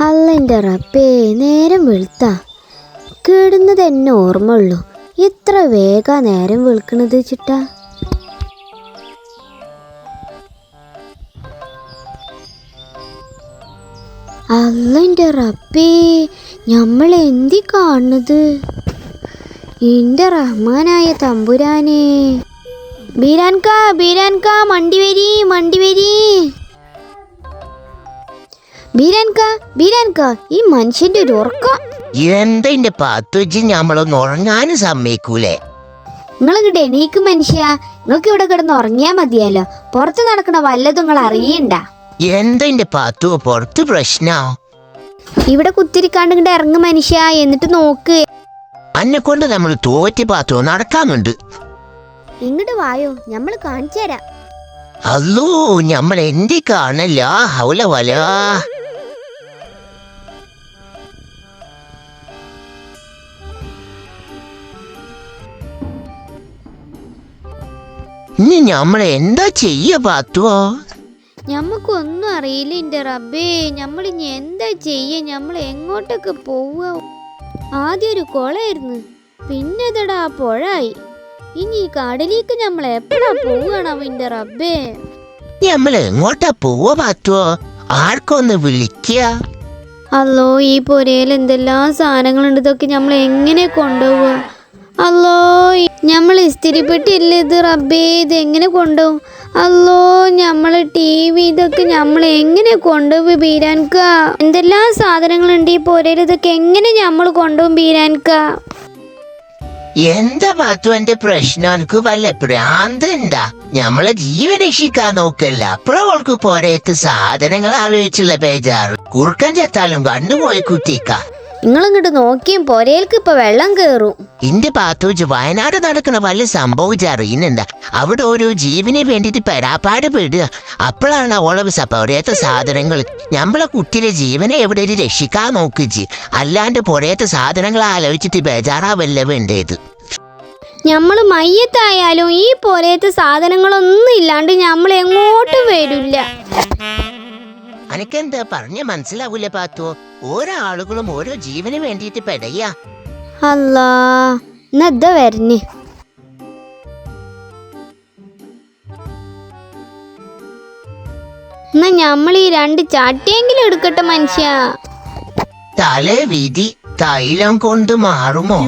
അല്ല എന്റെ റബ്ബേ നേരം വിളുത്ത. കേടുന്നത് എന്നെ ഓർമ്മ ഉള്ളൂ ഇത്ര വേഗ നേരം വെളുക്കണത് ചിട്ട. അല്ല എന്റെ റബ്ബേ നമ്മൾ എന്തി കാണുന്നത്? എന്റെ റഹ്മാനായ തമ്പുരാനെ. ബീരാൻകാ ബീരാൻകാ മണ്ടി വരി മണ്ടി വരി. ബീരാൻക ബീരാൻക ഈ മനുഷ്യന്റെ ഒരു ഉറക്കം. എന്താ എന്റെ പത്ത് വെച്ച് ഞമ്മളൊന്ന് ഉറങ്ങാനും സമ്മതിക്കൂലേ? നിങ്ങളിങ്ങോട്ട് എണീക്ക് മനുഷ്യ. നിങ്ങൾക്ക് ഇവിടെ കിടന്ന് ഉറങ്ങിയാ മതിയല്ലോ. പുറത്ത് നടക്കണ വല്ലതും നിങ്ങൾ അറിയണ്ട. എന്താ എന്റെ പത്തു? പുറത്ത് പ്രശ്നോ. ഇവിടെ കുത്തിരിക്കാണ്ട് ഇങ്ങോട്ട് ഇറങ്ങ് മനുഷ്യ എന്നിട്ട് നോക്ക്. അന്നെ കൊണ്ട് നമ്മൾ തോറ്റി പാത്തു. നടക്കാമുണ്ട് ഇങ്ങോട്ട് വായോ നമ്മൾ കാണിച്ചു തരാം. അല്ലോ നമ്മൾ എന്തി കാണല്ല ഹൗല വല. ഇനി നമ്മൾ എന്താ ചെയ്യ പാത്തുവോ ഞമ്മക്കൊന്നും അറിയില്ല എന്റെ റബ്ബേ. നമ്മൾ ഇനി എന്താ ചെയ്യ? നമ്മൾ എങ്ങോട്ടൊക്കെ പോവുക? ആദ്യം ഒരു കുളമായിരുന്നു പിന്നെ തടാ പുഴായി ഇനി ഈ കടലിലേക്ക് നമ്മൾ എപ്പോഴാ പോവുകയാണോ എന്റെ റബ്ബേ? നമ്മൾ എങ്ങോട്ടാ പോവ പാത്തുവോ ആർക്കൊന്ന് വിളിക്കുക അല്ലോ ഈ പുരയിൽ എന്തെല്ലാം സാധനങ്ങളുണ്ട്? ഇതൊക്കെ നമ്മൾ എങ്ങനെ കൊണ്ടുപോവുക? അല്ലോ നമ്മൾ ഇസ്തിരിപ്പെട്ടില്ല ഇത് റബ്ബേ? ഇത് എങ്ങനെ കൊണ്ടുപോകും? അല്ലോ നമ്മൾ ടി വി ഇതൊക്കെ നമ്മൾ എങ്ങനെ കൊണ്ടുപോയി ബീരാൻക്ക? എന്തെല്ലാം സാധനങ്ങളുണ്ട് ഈ പോരയിൽ ഇതൊക്കെ എങ്ങനെ നമ്മൾ കൊണ്ടുപോകും ബീരാൻക്ക? എന്താ പാത്തു എന്റെ പ്രശ്നം? എനിക്ക് വല്ല ഭ്രാന്തണ്ടാ? ഞമ്മളെ ജീവൻ രക്ഷിക്കാൻ നോക്കല്ല. അപ്പഴവൾക്ക് പോരേക്ക് സാധനങ്ങൾ ആലോചിച്ചുള്ള ബേജാറ്. കുറുക്കൻ ചെത്താലും കണ്ണുപോയി കുത്തിക്ക. നിങ്ങളിങ്ങോട്ട് നോക്കിയും പൊരയിൽക്ക് ഇപ്പൊ വെള്ളം കേറും. എന്റെ പാത്തൂച്ച് വയനാട് നടക്കുന്ന വല്ല സംഭവിച്ച ഇന്നെന്താ അവിടെ ഒരു ജീവനെ വേണ്ടിട്ട് പെരാപ്പാട് പെടുക. അപ്പോഴാണ് ഓളവ് പോരേത്ത സാധനങ്ങൾ. ഞമ്മളെ കുട്ടിയുടെ ജീവനെ എവിടെ രക്ഷിക്കാൻ നോക്കിച്ച് അല്ലാണ്ട് പോരേത്ത സാധനങ്ങൾ ആലോചിച്ചിട്ട് ബേജാറാവല്ല വേണ്ടത്. നമ്മൾ മയ്യത്തായാലും ഈ പോലത്തെ സാധനങ്ങളൊന്നും ഇല്ലാണ്ട് നമ്മൾ എങ്ങോട്ടും വരില്ല അനക്കെന്താ പറഞ്ഞ മനസ്സിലാവൂല പാത്തു. ഓരോ ആളുകളും ഓരോ ജീവന് വേണ്ടിയിട്ട് പെടയാ. അല്ലാ എന്നത വരഞ്ഞ് എന്നാ ഈ രണ്ട് ചാട്ടിയെങ്കിലും എടുക്കട്ടെ മനുഷ്യ. തലേ വിധി തൈലം കൊണ്ട് മാറുമോ?